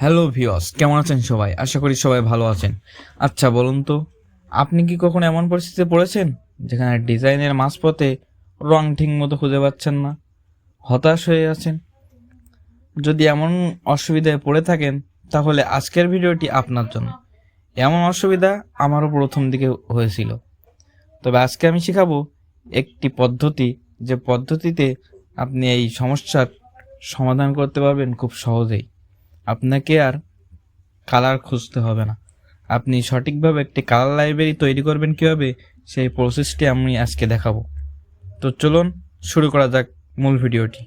Hello ভিওস কেমন আছেন সবাই? আশা করি সবাই ভালো আছেন। আচ্ছা বলুন তো, আপনি কি কখনো এমন পরিস্থিতিতে পড়েছেন যেখানে ডিজাইনের মাঝপথে রং ঠিক মতো খুঁজে পাচ্ছেন না? হতাশ হয়ে আছেন? যদি এমন অসুবিধায় পড়ে থাকেন, তাহলে আজকের ভিডিওটি আপনার জন্য। এমন অসুবিধা আমারও প্রথম দিকে হয়েছিল। তবে আজকে আমি শেখাবো একটি পদ্ধতি যে পদ্ধতিতে আপনি এই সমস্যার সমাধান করতে পারবেন খুব সহজেই। আপনাকে আর কালার খুঁজতে হবে না। আপনি সঠিকভাবে একটি কালার লাইব্রেরি তৈরি করবেন কীভাবে, সেই প্রসেসটি আমি আজকে দেখাবো। তো চলুন শুরু করা যাক মূল ভিডিওটি।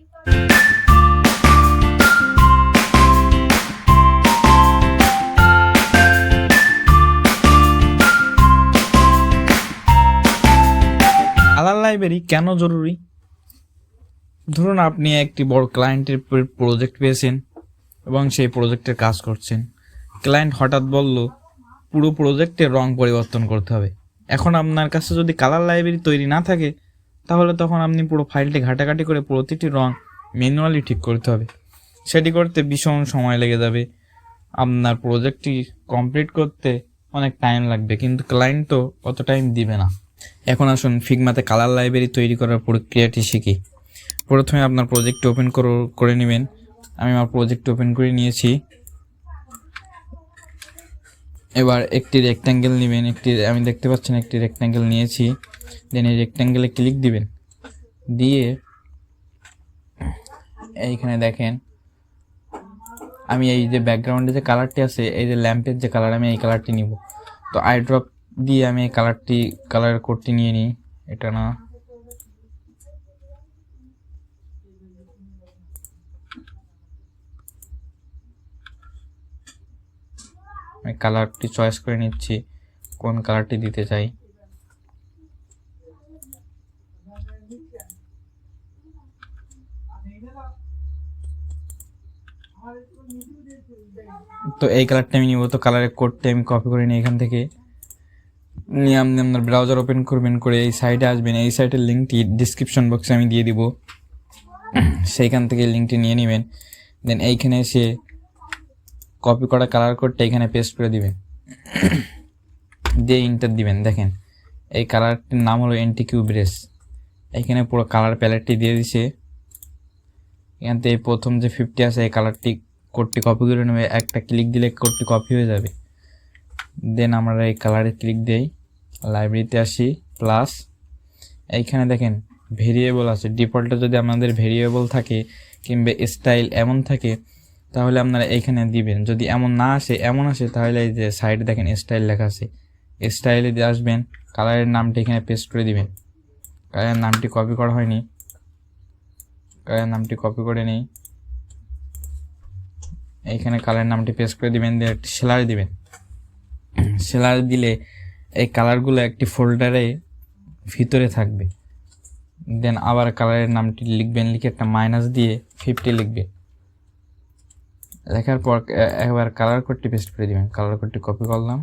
কালার লাইব্রেরি কেন জরুরি? ধরুন আপনি একটি বড় ক্লায়েন্টের প্রজেক্ট পেয়েছেন। এবং সেই প্রজেক্টের কাজ করছেন। ক্লায়েন্ট হঠাৎ বলল, পুরো প্রজেক্টের রং পরিবর্তন করতে হবে। এখন আপনার কাছে যদি কালার লাইব্রেরি তৈরি না থাকে, তাহলে তখন আপনি পুরো ফাইলটি ঘাটাঘাটি করে প্রতিটি রং ম্যানুয়ালি ঠিক করতে হবে। সেটি করতে ভীষণ সময় লেগে যাবে। আপনার প্রজেক্টটি কমপ্লিট করতে অনেক টাইম লাগবে, কিন্তু ক্লায়েন্ট তো অত টাইম দিবে না। এখন আসুন ফিগমাতে কালার লাইব্রেরি তৈরি করার প্রক্রিয়াটি শিখি। প্রথমে আপনার প্রজেক্ট ওপেন করে নেবেন। আমি আমার প্রজেক্ট ওপেন করে নিয়েছি। এবার একটি রেক্ট্যাঙ্গেল নেবেন, একটি, আমি দেখতে পাচ্ছেন একটি রেক্ট্যাঙ্গেল নিয়েছি। দেন এই রেক্ট্যাঙ্গেলে ক্লিক দিবেন। দিয়ে এইখানে দেখেন, আমি এই যে ব্যাকগ্রাউন্ডে যে কালারটি আছে, এই যে ল্যাম্পের যে কালার আমি এই কালারটি নিব। তো আই ড্রপ দিয়ে আমি এই কালারটি কালার কোডটি নিয়ে নিই। এটা না। আমি কালারটি চয়েস করে নিচ্ছি, কোন কালারটি দিতে চাই। তো এই কালারটা আমি নিব, তো কালারের কোডটা আমি কপি করে নিই এখান থেকে। নিয়ে আপনি আপনার ব্রাউজার ওপেন করবেন, করে এই সাইডে আসবেন, এই সাইটের লিঙ্কটি ডিসক্রিপশন বক্সে আমি দিয়ে দিব। সেইখান থেকে লিঙ্কটি নিয়ে নেবেন। দেন এইখানে এসে কপি করা কালার কোডটা এখানে পেস্ট করে দিবেন দিয়ে ইন্টার দিবেন, দেখেন। এই কালারটির নাম হলো এন্টি কিউ ব্রেস এখানে পুরো কালার প্যালেটটি দিয়ে দিছে। এখান থেকে প্রথম যে ফিফটি আছে, এই কালারটি কোডটি কপি করে নেবে। একটা ক্লিক দিলে কোডটি কপি হয়ে যাবে। দেন আমরা এই কালারে ক্লিক দেই। লাইব্রেরিতে আসি প্লাস এইখানে দেখেন ভেরিয়েবল আছে। ডিফল্টে যদি আমাদের ভেরিয়েবল থাকে কিংবা স্টাইল এমন থাকে তাহলে আপনারা এইখানে দিবেন। যদি এমন না আসে, এমন আসে, তাহলে এই যে সাইডে দেখেন স্টাইল লেখা আছে। স্টাইলে দিয়ে আসবেন কালারের নামটি এখানে পেস্ট করে দিবেন। কালারের নামটি কপি করা হয়নি। কালারের নামটি কপি করে নেই। এইখানে কালারের নামটি পেস্ট করে দিবেন, দিয়ে একটি সেলার দিবেন। সেলার দিলে এই কালারগুলো একটি ফোল্ডারে ভিতরে থাকবে। দেন আবার কালারের নামটি লিখবেন, লিখে একটা মাইনাস দিয়ে ফিফটি লিখবে। লেখার পর একবার কালার কোডটি পেস্ট করে দিবেন। কালার কোডটি কপি করলাম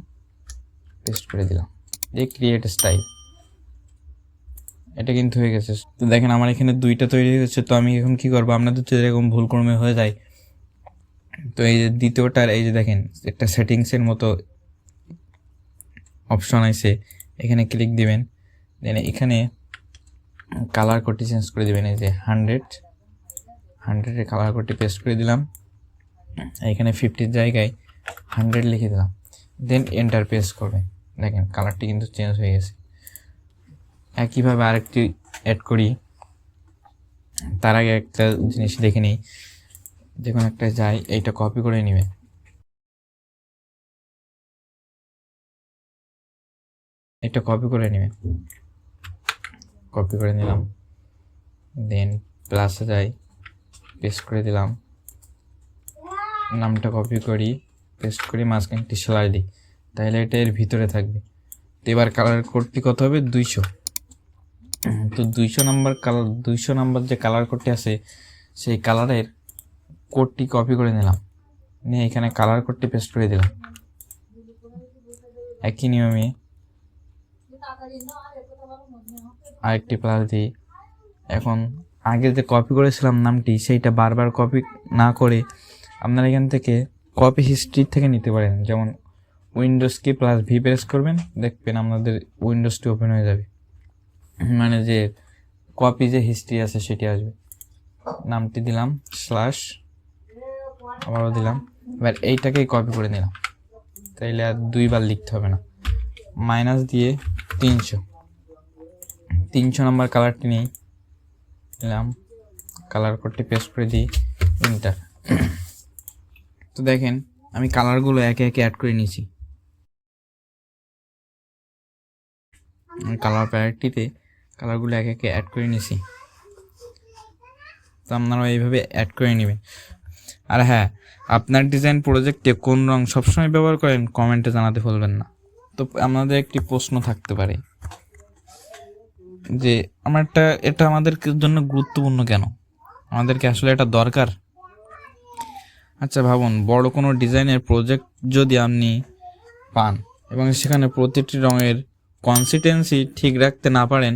পেস্ট করে দিলাম। এই ক্রিয়েট স্টাইল এটা কিন্তু হয়ে গেছে। তো দেখেন, আমার এখানে দুইটা তৈরি হয়ে গেছে। তো আমি এখন কি করব? আপনাদের তো এরকম ভুল ক্রমে হয়ে যায় তো এই যে দ্বিতীয়টার, এই যে দেখেন, একটা সেটিংসের মতো অপশন আছে। এখানে ক্লিক দিবেন। দেন এখানে কালার কোডটি চেঞ্জ করে দিবেন। এই যে হান্ড্রেড হান্ড্রেডের কালার কোডটি পেস্ট করে দিলাম। এখানে ফিফটির জায়গায় হান্ড্রেড লিখে দিলাম। দেন এন্টার পেস করবেন দেখেন কালারটি কিন্তু চেঞ্জ হয়ে গেছে। একইভাবে আরেকটি অ্যাড করি। তার আগে একটা জিনিস দেখে নিই। যে কোনো একটা যাই এইটা কপি করে নেবে। এটা কপি করে নেবেন কপি করে নিলাম। দেন প্লাসে যাই পেস্ট করে দিলাম। নামটা কপি করি পেস্ট করি, মাঝখানে একটি সেলাই দিই। তাহলে এটা এর ভিতরে থাকবে। তো এবার কালার কোডটি কত হবে? দুইশো। তো দুইশো নাম্বার কালার দুইশো নাম্বার যে কালার কোডটি আছে, সেই কালারের কোডটি কপি করে নিলাম। নিয়ে এখানে কালার কোডটি পেস্ট করে দিলাম। একই নিয়মে আরেকটি প্লাস দিই। এখন আগে যে কপি করেছিলাম নামটি, সেইটা বারবার কপি না করে আপনার এখান থেকে কপি হিস্ট্রি থেকে নিতে পারেন। যেমন উইন্ডোজ কি প্লাস ভি প্রেস করবেন, দেখবেন আপনাদের উইন্ডোজটি ওপেন হয়ে যাবে। মানে যে কপি যে হিস্ট্রি আছে সেটি আসবে। নামটি দিলাম স্ল্যাশ আবারও দিলাম। এবার এইটাকেই কপি করে নিলাম। তাইলে আর দুইবার লিখতে হবে না। মাইনাস দিয়ে তিনশো। তিনশো নাম্বার কালারটি নিই। নিলাম কালার কোডটি পেস্ট করে দিই ইন্টার তো দেখেন, আমি কালারগুলো একে একে অ্যাড করে নিয়েছি। কালার প্যালেটটিতে কালারগুলো একে একে অ্যাড করে নিয়েছি। তো আপনারা এইভাবে অ্যাড করে নেবেন। আর হ্যাঁ আপনার ডিজাইন প্রজেক্টে কোন রং সবসময় ব্যবহার করেন কমেন্টে জানাতে ভুলবেন না। তো আমাদের একটি প্রশ্ন থাকতে পারে। যে, আমার একটা, এটা আমাদের জন্য গুরুত্বপূর্ণ কেন? আমাদেরকে আসলে এটা দরকার? আচ্ছা ভাবুন, বড় কোনো ডিজাইনের প্রজেক্ট যদি আপনি পান এবং সেখানে প্রতিটি রঙের কনসিস্টেন্সি ঠিক রাখতে না পারেন,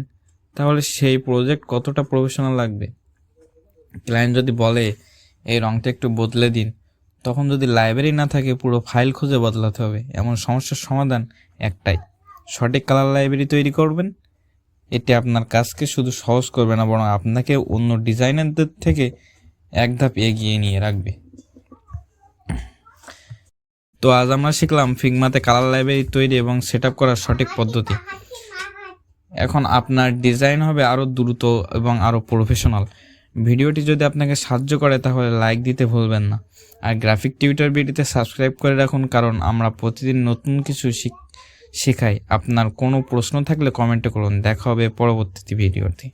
তাহলে সেই প্রজেক্ট কতটা প্রফেশনাল লাগবে? ক্লায়েন্ট যদি বলে, এই রঙটা একটু বদলে দিন, তখন যদি লাইব্রেরি না থাকে, পুরো ফাইল খুঁজে বদলাতে হবে। এমন সমস্যার সমাধান একটাই। সঠিক কালার লাইব্রেরি তৈরি করবেন। এটি আপনার কাজকে শুধু সহজ করবে না, বরং আপনাকে অন্য ডিজাইনারদের থেকে এক ধাপ এগিয়ে নিয়ে রাখবে। তো আজ আমরা শিখলাম ফিগমাতে কালার লাইব্রেরি তৈরি এবং সেট করার সঠিক পদ্ধতি। এখন আপনার ডিজাইন হবে আরও দ্রুত এবং আরও প্রফেশনাল ভিডিওটি যদি আপনাকে সাহায্য করে, তাহলে লাইক দিতে ভুলবেন না। আর গ্রাফিক টিউটার ভিডিওতে সাবস্ক্রাইব করে রাখুন, কারণ আমরা প্রতিদিন নতুন কিছু শিখ শেখাই। আপনার কোনো প্রশ্ন থাকলে কমেন্টে করুন। দেখা হবে পরবর্তী ভিডিওতে।